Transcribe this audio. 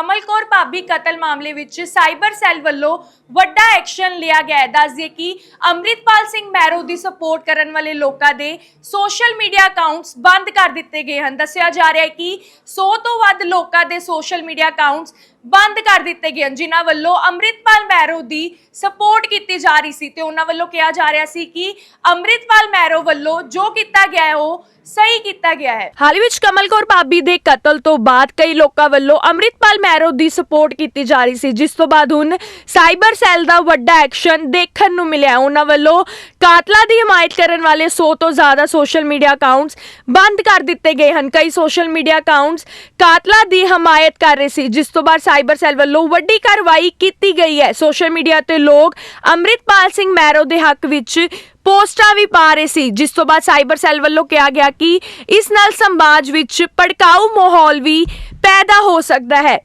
ਕਮਲ ਕੌਰ ਭਾਬੀ ਕਤਲ ਮਾਮਲੇ ਵਿੱਚ ਸਾਈਬਰ ਸੈੱਲ ਵੱਲੋਂ ਵੱਡਾ ਐਕਸ਼ਨ ਲਿਆ ਗਿਆ ਹੈ। ਦੱਸਦੇ ਕਿ ਅੰਮ੍ਰਿਤਪਾਲ ਸਿੰਘ ਮੈਰੋ ਦੀ ਸਪੋਰਟ ਕਰਨ ਵਾਲੇ ਲੋਕਾਂ ਦੇ ਸੋਸ਼ਲ ਮੀਡੀਆ ਅਕਾਊਂਟਸ ਬੰਦ ਕਰ ਦਿੱਤੇ ਗਏ ਹਨ। ਦੱਸਿਆ ਜਾ ਰਿਹਾ ਹੈ ਕਿ 100 ਤੋਂ ਵੱਧ ਲੋਕਾਂ ਦੇ ਸੋਸ਼ਲ ਮੀਡੀਆ ਅਕਾਊਂਟਸ ਬੰਦ ਕਰ ਦਿੱਤੇ ਗਏ ਹਨ, ਜਿਨ੍ਹਾਂ ਵੱਲੋਂ ਅੰਮ੍ਰਿਤਪਾਲ ਮੈਰੋ ਦੀ ਸਪੋਰਟ ਕੀਤੀ ਜਾ ਰਹੀ ਸੀ ਤੇ ਉਹਨਾਂ ਵੱਲੋਂ ਕਿਹਾ ਜਾ ਰਿਹਾ ਸੀ ਕਿ ਅੰਮ੍ਰਿਤਪਾਲ ਮੈਰੋ ਵੱਲੋਂ ਜੋ ਕੀਤਾ ਗਿਆ ਹੈ, ਉਹ ਸਹੀ ਕੀਤਾ ਗਿਆ ਹੈ। ਹਾਲ ਹੀ ਵਿੱਚ ਕਮਲ ਕੌਰ ਭਾਬੀ ਦੇ ਕਤਲ ਤੋਂ ਬਾਅਦ ਕਈ ਲੋਕਾਂ ਵੱਲੋਂ ਅੰਮ੍ਰਿਤਪਾਲ ਮੈਰੋ ਦੀ ਸਪੋਰਟ ਕੀਤੀ ਜਾ ਰਹੀ ਸੀ, ਜਿਸ ਤੋਂ ਬਾਅਦ ਹੁਣ ਸਾਈਬਰ ਸੈੱਲ ਦਾ ਵੱਡਾ ਐਕਸ਼ਨ ਦੇਖਣ ਨੂੰ ਮਿਲਿਆ ਉਹਨਾਂ ਵੱਲੋਂ ਕਾਤਲਾ ਦੀ ਹਮਾਇਤ ਕਰਨ ਵਾਲੇ 100 ਤੋਂ ਜ਼ਿਆਦਾ ਸੋਸ਼ਲ ਮੀਡੀਆ ਅਕਾਊਂਟਸ ਬੰਦ ਕਰ ਦਿੱਤੇ ਗਏ ਹਨ। ਕਈ ਸੋਸ਼ਲ ਮੀਡੀਆ ਅਕਾਊਂਟਸ ਕਾਤਲਾ ਦੀ ਹਮਾਇਤ ਕਰ ਰਹੇ ਸੀ, ਜਿਸ ਤੋਂ ਬਾਅਦ ਸਾਈਬਰ ਸੈੱਲ ਵੱਲੋਂ ਵੱਡੀ ਕਾਰਵਾਈ ਕੀਤੀ ਗਈ ਹੈ। ਸੋਸ਼ਲ ਮੀਡੀਆ ਤੇ ਲੋਕ ਅੰਮ੍ਰਿਤਪਾਲ ਸਿੰਘ ਮੈਰੋ ਦੇ ਹੱਕ ਵਿੱਚ ਪੋਸਟਾਂ ਵੀ ਪਾ ਰਹੇ ਸੀ, ਜਿਸ ਤੋਂ ਬਾਅਦ ਸਾਈਬਰ ਸੈੱਲ ਵੱਲੋਂ ਕਿਹਾ ਗਿਆ ਕਿ ਇਸ ਨਾਲ ਸਮਾਜ ਵਿੱਚ ਭੜਕਾਊ ਮਾਹੌਲ ਵੀ ਪੈਦਾ ਹੋ ਸਕਦਾ ਹੈ।